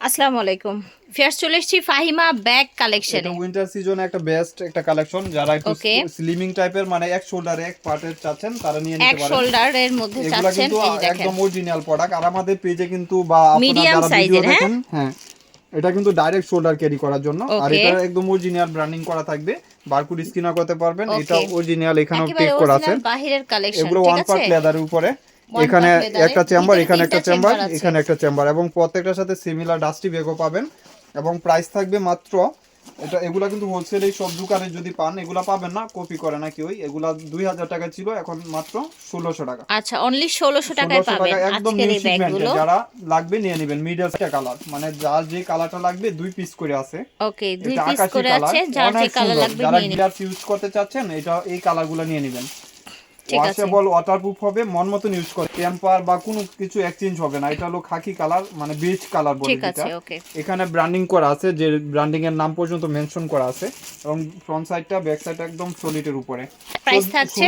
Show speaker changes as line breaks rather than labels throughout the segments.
আসসালামু আলাইকুম। ফেয়ার চলে এসেছি ফাহিমা ব্যাগ কালেকশনে
এটা উইন্টার সিজনে একটা বেস্ট একটা কালেকশন যারা একটু. স্লিমিং টাইপের মানে এক শোল্ডারে এক পার্টের চাচ্ছেন তারা নিয়ে নিতে পারেন।
শোল্ডারের মধ্যে চাচ্ছেন এই দেখেন।
একদম অরিজিনাল প্রোডাক্ট আর আমাদের পেজে কিন্তু বা আপনারা যারা ভিডিও
হ্যাঁ?
দেখেন হ্যাঁ এটা কিন্তু ডাইরেক্ট শোল্ডার ক্যারি করার জন্য। আর এটা একদম অরিজিনাল ব্র্যান্ডিং করা থাকবে। বারকোড স্ক্যানার করতে পারবেন। এটা অরিজিনাল এখানেও টেক করা আছে।
বাহিরের কালেকশন
এগুলো ওয়ান পার্ট লেদারের উপরে। এখানে একটা চেম্বার এখানে একটা চেম্বার এখানে একটা চেম্বার এবং প্রত্যেকটার সাথে সিমিলার ডাস্টি ব্যাগও পাবেন। এবং প্রাইস থাকবে মাত্র এটা এগুলা কিন্তু হোলসেল এই সব দোকানে যদি পান এগুলা পাবেন না কপি করে না কেউই। এগুলা দুই হাজার টাকা ছিল এখন মাত্র ষোলোশো টাকা।
আচ্ছা অনলি ষোলোশো টাকায় পাবেন।
একদম নিউ যারা লাগবে নিয়ে নেবেন মিডল কালার মানে যার যে কালারটা লাগবে দুই পিস করে আছে।
ওকে দুই পিস করে আছে যার যে কালার লাগবে
যারা
নিয়ে নিন
গিলাস ইউজ করতে চাচ্ছেন এটা এই কালারগুলো নিয়ে নেবেন। ওয়াশেবল ওয়াটারপ্রুফ হবে মন মতন ইউজ করে। টেম্পার বা কোনো কিছু এক্সচেঞ্জ হবে না। এটা হলো খাকি কালার মানে বেজ কালার বলে
ওকে
এখানে ব্র্যান্ডিং করা আছে যে ব্র্যান্ডিং এর নাম পর্যন্ত মেনশন করা আছে। এবং ফ্রন্ট সাইডটা ব্যাক সাইডটা একদম সলিডের উপরে।
প্রাইস থাকছে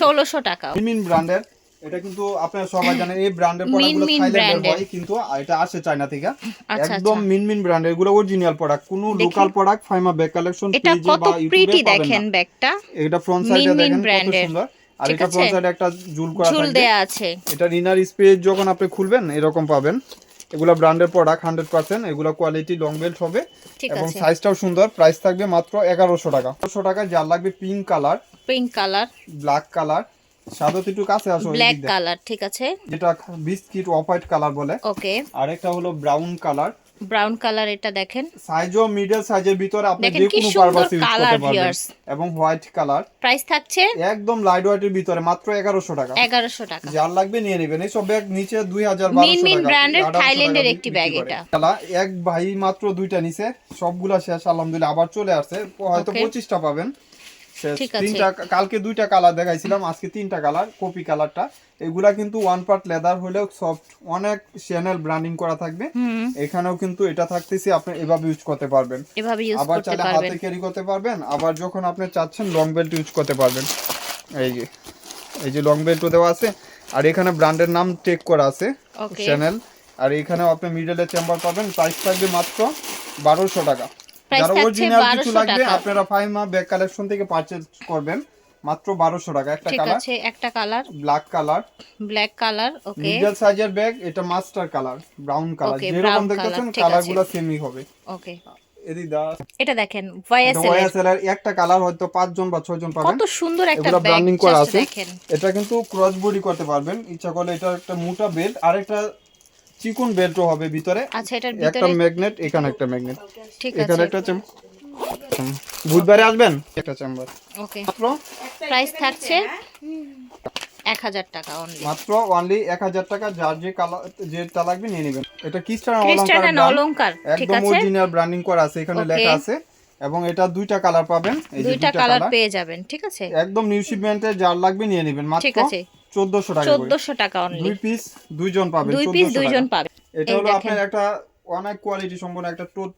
ষোলোশো টাকা মিনমিন ব্র্যান্ডের এটা কিন্তু আপনারা সবাই জানেন এই ব্র্যান্ডের প্রোডাক্টগুলো থাইল্যান্ডের। হয় কিন্তু এটা আসে চায়না থেকে।
আচ্ছা,
একদম
আচ্ছা।
মিনমিন ব্র্যান্ডের এগুলো অরিজিনাল প্রোডাক্ট কোনো local product Faima bag collection
এটা
পেজে
কত
বা
প্রিটি
ইউটিউবে পাবেন
দেখেন ব্যাগটা?
এটা ফ্রন্ট সাইডে দেখেন কত সুন্দর। আর এটা সাইডে একটা জুল করা
ঝুল দেয়া আছে।
এটা ইনার স্পেস যখন আপনি খুলবেন এরকম পাবেন। এগুলো ব্র্যান্ডের প্রোডাক্ট হান্ড্রেড পার্সেন্ট এগুলো কোয়ালিটি লং বেল্ট হবে। এবং সাইজটাও সুন্দর। প্রাইস থাকবে মাত্র এগারোশো টাকা। এগারোশো টাকা যার লাগবে pink colour
pink colour
black colour সাদা একটু কাছে আসো
ব্ল্যাক কালার ঠিক আছে।
যেটা বিস্কিট অফ হোয়াইট কালার বলে।
ওকে
আরেকটা হলো ব্রাউন কালার
ব্রাউন কালার এটা দেখেন।
সাইজও মিডল সাইজের ভিতরে আপনি যে কোনো পারপাস ইউজ করতে পারবেন। এবং হোয়াইট কালার
প্রাইস থাকছে
একদম লাইট হোয়াইটের ভিতরে মাত্র এগারোশো টাকা।
এগারোশো টাকা।
যার লাগবে নিয়ে নেবেন। এই সব ব্যাগ নিচে দুই হাজার
মিনমিন ব্র্যান্ডের থাইল্যান্ডের একটি ব্যাগ এটা।
এক ভাই মাত্র দুইটা নিছে। সবগুলা শেষ আলহামদুলিল্লাহ। আবার চলে আসছে। হয়তো
Okay.
পঁচিশটা পাবেন। তিনটা কালকে দুইটা কালার দেখাইছিলাম আজকে তিনটা কালার কপি কালারটা এগুলা কিন্তু ওয়ান পার্ট লেদার হলেও সফট অনেক চ্যানেল ব্র্যান্ডিং করা থাকবে। এখানেও কিন্তু এটা থাকতেছে আপনি এভাবে ইউজ করতে পারবেন।
এভাবে ইউজ
আবার চাইলে হাতে ক্যারি করতে পারবেন আবার যখন আপনি চাচ্ছেন লং বেল্ট ইউজ করতে পারবেন। এই যে এই যে লং বেল্টও দেওয়া আছে আর এখানে ব্র্যান্ডের নাম টেক করা আছে চ্যানেল আর এখানে আপনি মিডলে চেম্বার পাবেন প্রাইস থাকবে মাত্র বারোশো টাকা। যারা
থাকছে
অরিজিনাল কিছু লাগবে আপনারা ফাইমা ব্যাগ কালেকশন থেকে পারচেজ করবেন। মাত্র বারোশো টাকা। একটা কালার
আছে একটা colour
black colour
black colour okay
middle সাইজের ব্যাগ এটা মাস্টার কালার ব্রাউন কালার যেরকম দেখতেছেন
colour, ঠিক
কালার
আছে।
গুলো সেমই হবে।
ওকে এটা দেখেন
একটা কালার হয়তো পাঁচজন বা ছয়জন পাবেন।
কত সুন্দর একটা ব্যাগ
ব্র্যান্ডিং করা আছে। এটা কিন্তু ক্রস বডি করতে পারবেন। ইচ্ছা করলে এটা একটা মোটা বেল্ট আর একটা চিকন বেল্টও হবে ভিতরে।
আচ্ছা এটার
একটা ম্যাগনেট এখানে একটা ম্যাগনেট
ঠিক
এখানে একটা চেম বুধবারে আসবেন? একটা চেম্বার
ওকে
মাত্র?
প্রাইস থাকছে এক হাজার টাকা অনলি
মাত্র অনলি এক হাজার টাকা যার যে কালার যেটা লাগবে নিয়ে নেবেন। এটা কিস্টার
ক্রিস্টান অলংকার
একদম
আছে?
অরিজিনাল ব্র্যান্ডিং করা আছে এখানে লেখা আছে। এবং এটা দুইটা কালার পাবেন এই
দুইটা কালার পেয়ে যাবেন ঠিক আছে?
একদম নিউ শিপমেন্টের যার লাগবে নিয়ে নেবেন মাত্র ঠিক
আছে।
চোদ্দশো টাকা করে।
চোদ্দশো টাকা অনলি
দুই পিস দুইজন পাবেন
দুই পিস
1400
দুইজন
টাকা।
পাবে
এটা হলো। আপনার একটা অনেক কোয়ালিটি সম্পন্ন একটা টোট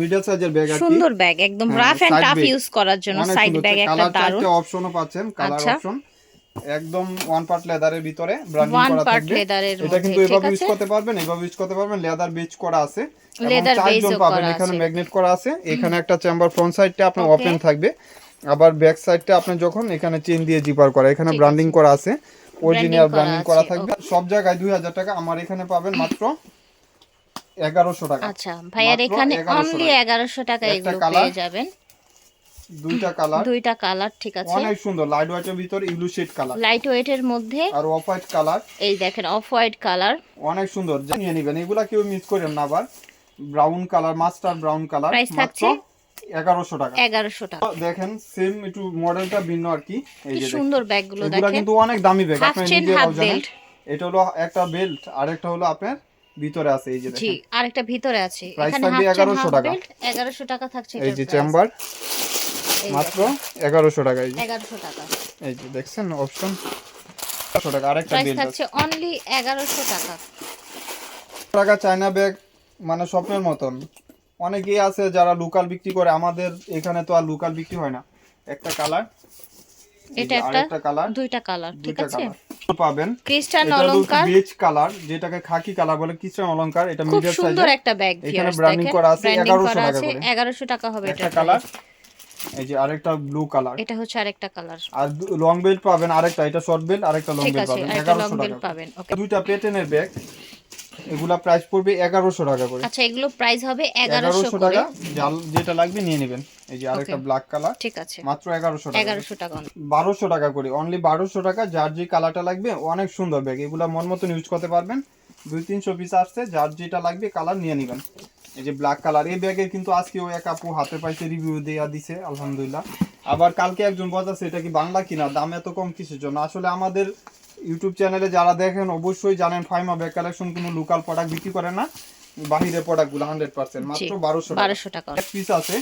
মিডল সাইজের ব্যাগ আর কি।
সুন্দর ব্যাগ একদম রাফ এন্ড টাফ ইউজ করার জন্য সাইড ব্যাগ একটা
কালার দারুণ অপশনও পাচ্ছেন কালার
আচ্ছা।
অপশন একদম ওয়ান পার্ট লেদারের ভিতরে ব্র্যান্ডিং করা থাকবে। এটা কিন্তু এভাবে ইউজ করতে পারবেন এভাবে ইউজ করতে পারবেন। লেদার বেচ করা আছে। চারজন
base-ও
পাবেন। এখানে ম্যাগনেট করা আছে। এখানে একটা চেম্বার ফ্রন্ট সাইডটা আপনার. ওপেন থাকবে। আবার ব্যাক সাইডটা আপনি যখন এখানে চেন দিয়ে জিপার করা এখানে ব্র্যান্ডিং করা আছে অরিজিনাল ব্র্যান্ডিং করা থাকবে। সব জায়গায় দুই হাজার টাকা আমার এখানে পাবেন মাত্র এগারোশো টাকা।
আচ্ছা ভাইয়ার এখানে অনলি। এগারোশো টাকা এগুলো পেয়ে যাবেন।
দুইটা কালার
দুইটা কালার ঠিক আছে।
অনেক সুন্দর লাইট হোয়াইটের ভিতরে ইউলু শেড কালার
লাইট ওয়েটের মধ্যে
আর অফ হোয়াইট কালার
এই দেখেন অফ হোয়াইট কালার
অনেক সুন্দর জানিয়ে নেবেন। এগুলা কেউ মিস করেন না আবার। Brown colour master brown colour মাত্র
থাকছে?
এগারোশো টাকা।
এগারোশো টাকা।
দেখেন সেম একটু মডেলটা ভিন্ন আর কি। এই যে
সুন্দর ব্যাগগুলো দেখেন।
কিন্তু অনেক দামি ব্যাগ আপনি। এটা হলো একটা বেল্ট আর একটা হলো আপনার ভিতরে আছে এই যে
জি
দেখেন।
আরেকটা ভিতরে আছে। এখানে
থাকবে 1100 টাকা।
বেল্ট এগারোশো টাকা থাকছে
এই যে চেম্বার মাত্র এগারোশো টাকা এই যে।
এগারোশো টাকা।
এই যে দেখছেন অপশন টাকা আরেকটা বেল্ট আছে।
থাকছে অনলি এগারোশো টাকা।
টাকা চায়না ব্যাগ মানে স্বপ্নের মতন। অনেকেই আছে যারা লোকাল বিক্রি করে আমাদের এখানে তো আর লোকাল বিক্রি হয় না। একটা কালার
এটা একটা
কালার
দুইটা কালার ঠিক আছে?
পাবেন।
ক্রিস্টান অলংকার।
বেজ কালার যেটাকে খাকি কালার বলে ক্রিস্টান অলংকার এটা
খুব
মিডল
সুন্দর একটা ব্যাগ
এখানে branding করা আছে, 1100 টাকা করে।
এগারোশো টাকা হবে এটা
কালার এই যে আরেকটা ব্লু কালার
এটা হচ্ছে আরেকটা কালার
আর লং বেল্ট পাবেন আরেকটা এটা শর্ট বেল্ট আরেকটা লং বেল্ট পাবেন
আরেকটা লং
এগারোশো
বেল্ট
টাকা।
পাবেন ওকে
দুইটা পেটেনের ব্যাগ এগুলা প্রাইস পড়বে এগারোশো টাকা করে।
আচ্ছা এগুলো প্রাইস হবে এগারোশো
এগারোশো
করে।
টাকা জাল যেটা লাগবে নিয়ে নেবেন। এই যে আরেকটা ব্ল্যাক কালার
ঠিক আছে।
মাত্র এগারোশো টাকা।
এগারোশো টাকা
বারোশো টাকা করে অনলি বারোশো টাকা যার যে কালারটা লাগবে অনেক সুন্দর ব্যাগ এগুলা মন মতন ইউজ করতে পারবেন। দুই তিনশো পিস আসছে যার যেটা লাগবে কালার নিয়ে নেবেন। এই যে ব্ল্যাক কালার এই ব্যাগের কিন্তু আজকে ওই এক আপু হাতে পাইছে রিভিউ দেওয়া দিছে আলহামদুলিল্লাহ। আবার কালকে একজন বলতেছে এটা কি বাংলা কিনা? দাম এত কম কিসের জন্য? আসলে আমাদের ইউটিউব চ্যানেলে যারা দেখেন অবশ্যই জানেন ফাইমা ব্যাগ কালেকশন কোনো লোকাল প্রোডাক্ট বিক্রি করে না। বাহিরের প্রোডাক্টগুলো হান্ড্রেড পার্সেন্ট মাত্র বারোশো টাকা।
বারোশো টাকা।
এক পিস আছে।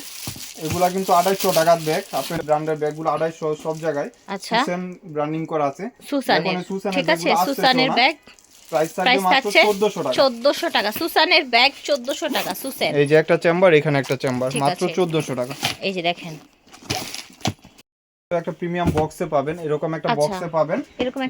এগুলা কিন্তু আড়াইশো টাকার ব্যাগ আপনার ব্র্যান্ডের ব্যাগগুলো আড়াইশো সব জায়গায়।
আচ্ছা।
সুসেন ব্র্যান্ডিং করা আছে।
সুসানের ঠিক আছে সুসানের ব্যাগ
টাকা।
সুসানের চোদ্দশো টাকা সুসেন
এই যে একটা চেম্বার এখানে একটা চেম্বার মাত্র। চোদ্দশো টাকা।
এই যে দেখেন।
একটা প্রিমিয়াম বক্সে পাবেন এরকম একটা
আচ্ছা।
বক্সে পাবেন।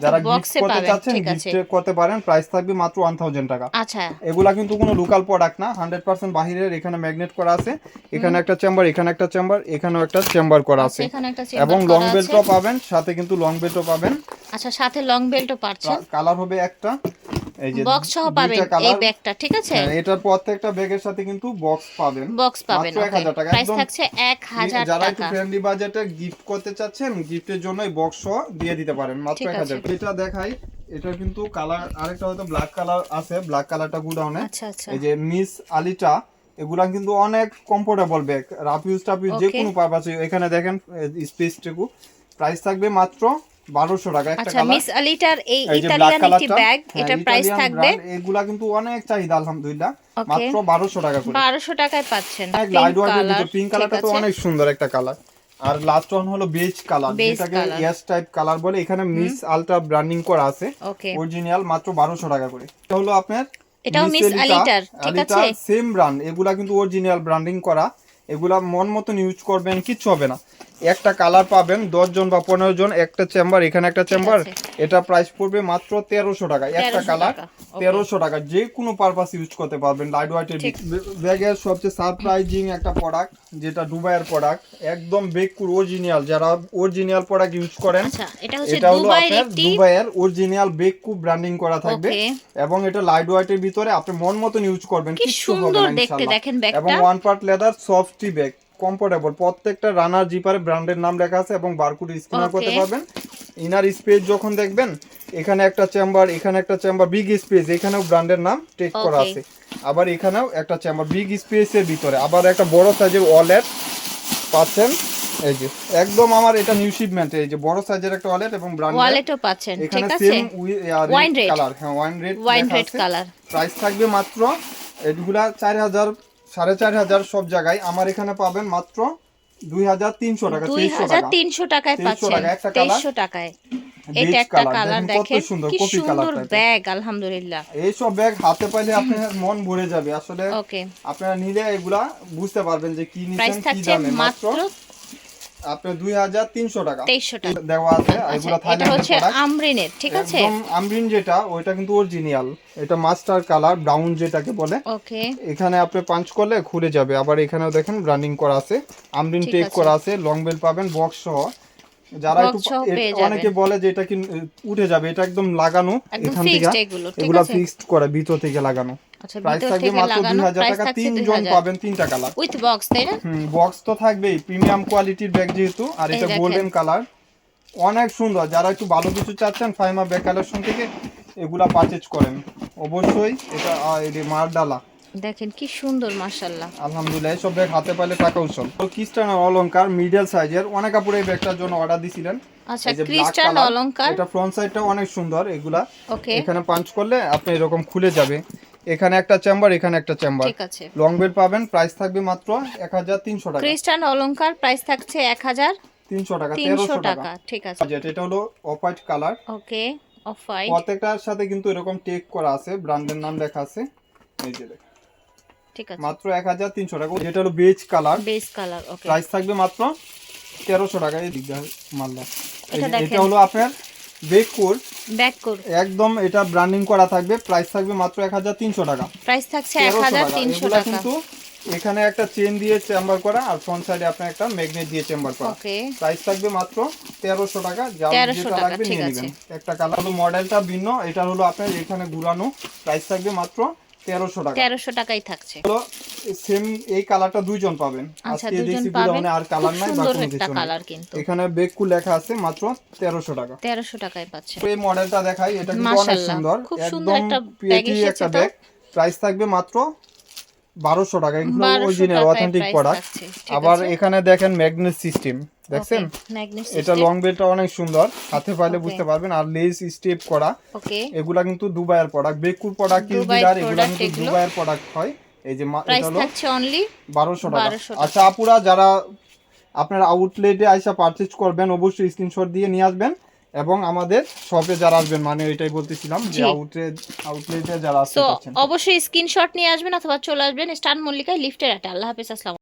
যারা গিফট
বক্সে
করতে চাচ্ছেন
ঠিক আছে।
গিফট করতে পারেন প্রাইস থাকবে মাত্র ওয়ান থাউজেন্ড টাকা।
আচ্ছা।
এগুলা কিন্তু কোনো লোকাল প্রোডাক্ট না হান্ড্রেড পার্সেন্ট বাহিরের এখানে ম্যাগনেট করা আছে এখানে একটা চেম্বার এখানে একটা চেম্বার এখানেও একটা চেম্বার করা
আচ্ছা,
আছে। এবং লং বেল্টও পাবেন সাথে কিন্তু লং বেল্টও পাবেন।
আচ্ছা সাথে লং বেল্টও পাচ্ছেন।
কালার হবে একটা। এই যে
বক্স সহ পাবেন এই ব্যাগটা ঠিক আছে?
হ্যাঁ, এটার প্রত্যেকটা ব্যাগের সাথে কিন্তু বক্স পাবেন।
বক্স পাবেন
মাত্র 1000 টাকা,
প্রাইস থাকছে এক হাজার
যারা একটু ফ্রেন্ডলি বাজেটে গিফট করতে চাচ্ছেন গিফটের জন্য এই বক্স দিয়ে দিতে পারেন মাত্র
ঠিক
এক হাজার
আছে।
এটা দেখাই এটা কিন্তু কালার আরেকটা হয়তো ব্ল্যাক কালার আছে ব্ল্যাক কালারটা গুডাউনে।
আচ্ছা আচ্ছা।
এই যে মিস আলিটা এগুলা কিন্তু অনেক comfortable bag rough use tough use যে কোনো পারপাসে এখানে দেখেন স্পেসটুকু প্রাইস থাকবে মাত্র বারোশো টাকা একটা
আচ্ছা মিস আলিটার এই ইতালিয়ান একটি ব্যাগ এটার প্রাইস থাকবে?
এগুলা কিন্তু অনেক চাহিদা আলহামদুলিল্লাহ। মাত্র বারোশো টাকা করে।
বারোশো টাকায় পাচ্ছেন।
লাইট পিঙ্ক কালারটা তো অনেক সুন্দর একটা কালার আর লাস্ট ওয়ান হলো বেজ কালার যেটাকে। এস টাইপ কালার বলে এখানে মিস আলট্রা ব্র্যান্ডিং করা আছে। অরিজিনাল মাত্র বারোশো টাকা করে। এটা হলো আপনার
এটাও Miss আলিটার, ঠিক আছে?
সেম ব্র্যান্ড এগুলা কিন্তু অরিজিনাল ব্র্যান্ডিং করা। এগুলা মন মতন ইউজ করবেন কিচ্ছু হবে না। একটা কালার পাবেন দশ জন বা পনেরো জন একটা চেম্বার এখানে একটা চেম্বার এটা প্রাইস পড়বে মাত্র তেরোশো টাকা একটা কালার তেরোশো টাকা যে কোনো পারপাস ইউজ করতে পারবেন লাইট ওয়াইটের। ব্যাগের সবচেয়ে সারপ্রাইজিং একটা প্রোডাক্ট যেটা দুবাইয়ের প্রোডাক্ট একদম বেকুর অরিজিনাল যারা অরিজিনাল প্রোডাক্ট ইউজ করেন
আচ্ছা এটা
হলো আপনার দুবাইয়ের অরিজিনাল বেকু ব্র্যান্ডিং করা থাকবে এবং এটা লাইট ওয়েটের ভিতরে আপনি মন মতন ইউজ করবেন
কি
হবে
সুন্দর
না
দেখতে দেখেন ব্যাগটা।
এবং one part leather softy bag comfortable প্রত্যেকটা রানার জিপারে ব্র্যান্ডের নাম লেখা আছে এবং বারকোড স্ক্যানার করতে পারবেন। ইনার স্পেস যখন দেখবেন এখানে একটা চেম্বার এখানে একটা চেম্বার বিগ স্পেস এখানেও ব্র্যান্ডের নাম টেক করা আছে। আবার এখানেও একটা চেম্বার বিগ স্পেসের ভিতরে। আবার একটা বড় সাইজের ওয়ালেট পাচ্ছেন। এই যে একদম আমার এটা নিউ শিপমেন্ট এই যে বড় সাইজের একটা ওয়ালেট এবং ব্র্যান্ড
ওয়ালেটও পাচ্ছেন ঠিক আছে?
Same
Wine red।
কালার হ্যাঁ wine red
wine red colour
price থাকবে মাত্র এগুলা চার হাজার সাড়ে চার হাজার সব জায়গায়। আমার এখানে পাবেন মাত্র দুই হাজার তিনশো টাকা তেইশশো
তিনশো টাকায় পাচ্ছেন। তেইশশো টাকায়। এটা একটা কালার
দেখেন কত
দেখেন
সুন্দর,
কি সুন্দর ব্যাগ আলহামদুলিল্লাহ।
এইসব ব্যাগ হাতে পাইলে আপনার মন ভরে যাবে। আসলে
ওকে
আপনারা নিলে এগুলা বুঝতে পারবেন যে কি নিচ্ছেন কি দামে মাত্র আপনার টাকা। দেওয়া আছে
আচ্ছা
এগুলা
এটা হচ্ছে আমরিনের ঠিক আছে?
একদম আমরিন যেটা ওইটা কিন্তু অরিজিনাল এটা মাস্টার কালার ব্রাউন যেটাকে বলে।
ওকে।
এখানে আপনি পাঞ্চ করলে খুলে যাবে। আবার এখানেও দেখেন ব্র্যান্ডিং করা আছে। আমরিন টেক করা আছে লং বেল পাবেন বক্স সহ। যারা একটু। অনেকে বলে যে এটা কি উঠে যাবে এটা একদম লাগানো এখান থেকে
এগুলো?
ফিক্সড করা ভিতর থেকে লাগানো।
আচ্ছা
প্রাইস থাকবে মাত্র দুই হাজার টাকা তিনজন পাবেন তিনটা কালার।
উইথ বক্স তাই না?
হুম বক্স তো থাকবেই প্রিমিয়াম কোয়ালিটির ব্যাগ যেহেতু আর এটা গোল্ডেন কালার অনেক সুন্দর যারা একটু ভালো কিছু চাচ্ছেন ফাইমা ব্যাগ কালেকশন থেকে এগুলা পারচেজ করেন। অবশ্যই এটা মারডালা
দেখেন কি সুন্দর মাশাআল্লাহ।
আলহামদুলিল্লাহ এইসব ব্যাগ হাতে পাইলে টাকা উৎসব খ্রিস্টান অলংকার মিডল সাইজের অনেক কাপড় এই ব্যাগটার জন্য অর্ডার দিছিলেন।
আচ্ছা
color,
অলংকার?
এটা ফ্রন্ট সাইডটা অনেক সুন্দর এগুলা।
ওকে
এখানে পাঞ্চ করলে আপনি এরকম খুলে যাবে। এখানে একটা চেম্বার এখানে একটা চেম্বার
ঠিক আছে।
লং বেড পাবেন প্রাইস থাকবে মাত্র এক হাজার তিনশো টাকা।
ক্রিস্টান অলংকার প্রাইস থাকছে এক হাজার
তিনশো টাকা
তিনশো
তেরোশো টাকা।
টাকা ঠিক আছে।
এটা হলো off white colour
okay off white
প্রত্যেকটার সাথে কিন্তু এরকম টেক করা আছে ব্র্যান্ডের নাম লেখা আছে। এই যে দেখেন।
ঠিক আছে।
মাত্র এক হাজার তিনশো টাকা। যেটা হলো beige colour.
Base colour okay
price থাকবে মাত্র তেরোশো টাকা। এই দিকটা মালদা
এটা
হলো আপনার একদম এটা ব্র্যান্ডিং করা থাকবে। প্রাইস থাকবে মাত্র এক হাজার তিনশো টাকা।
প্রাইস থাকছে এক
তেরোশো
হাজার
টাকা। কিন্তু এখানে একটা চেন দিয়ে চেম্বার করা আর ফ্রন্ট সাইডে আপনার একটা ম্যাগনেট দিয়ে চেম্বার করা। প্রাইস থাকবে মাত্র তেরোশো টাকা। যা
1300
যেটা লাগবে নিয়ে। নেবেন। একটা কালার হলো মডেলটা ভিন্ন। এটা হলো আপনার এখানে ঘুরানো। প্রাইস থাকবে মাত্র তেরোশো টাকা।
তেরোশো টাকাই থাকছে।
সেম এই কালারটা দুইজন পাবেন।
আচ্ছা
আজকে দেখছি
পাবেন।
আর কালার নাই বা কোনো কিছু
কালার কিন্তু।
এখানে বেকু লেখা আছে মাত্র তেরোশো টাকা।
তেরোশো টাকায় পাচ্ছে।
এই মডেলটা দেখাই এটা কিন্তু অনেক সুন্দর। একদম পিএটি একটা ব্যাগ প্রাইস থাকবে মাত্র বারোশো টাকা এগুলো
1200
অরিজিনাল অথেন্টিক প্রোডাক্ট আবার এখানে দেখেন ম্যাগনেট সিস্টেম দেখছেন? এটা লং বেলটা অনেক সুন্দর হাতে পাইলে বুঝতে পারবেন আর লেস স্টেপ করা। এগুলা কিন্তু দুবাইয়ের প্রোডাক্ট বেকুর প্রোডাক্ট
দুবাইয়ের
কিসবিলার এগুলা কিন্তু দুবাইয়ের প্রোডাক্ট হয়। এই যে এটা হলো
থাকছে অনলি
বারোশো টাকা।
1200 টাকা।
আচ্ছা আপুরা যারা আপনার আউটলেটে আইসা পারচেজ করবেন অবশ্যই স্ক্রিনশট দিয়ে নিয়ে আসবেন। এবং আমাদের শপে যারা আসবেন মানে ওইটাই বলতেছিলাম যে
আউটে
আউটলেট যারা আসতে
অবশ্যই স্ক্রিনশট নিয়ে আসবেন অথবা চলে আসবেন। স্টান মল্লিকায় লিফটের একটা আল্লাহ হাফেজ আসসালাম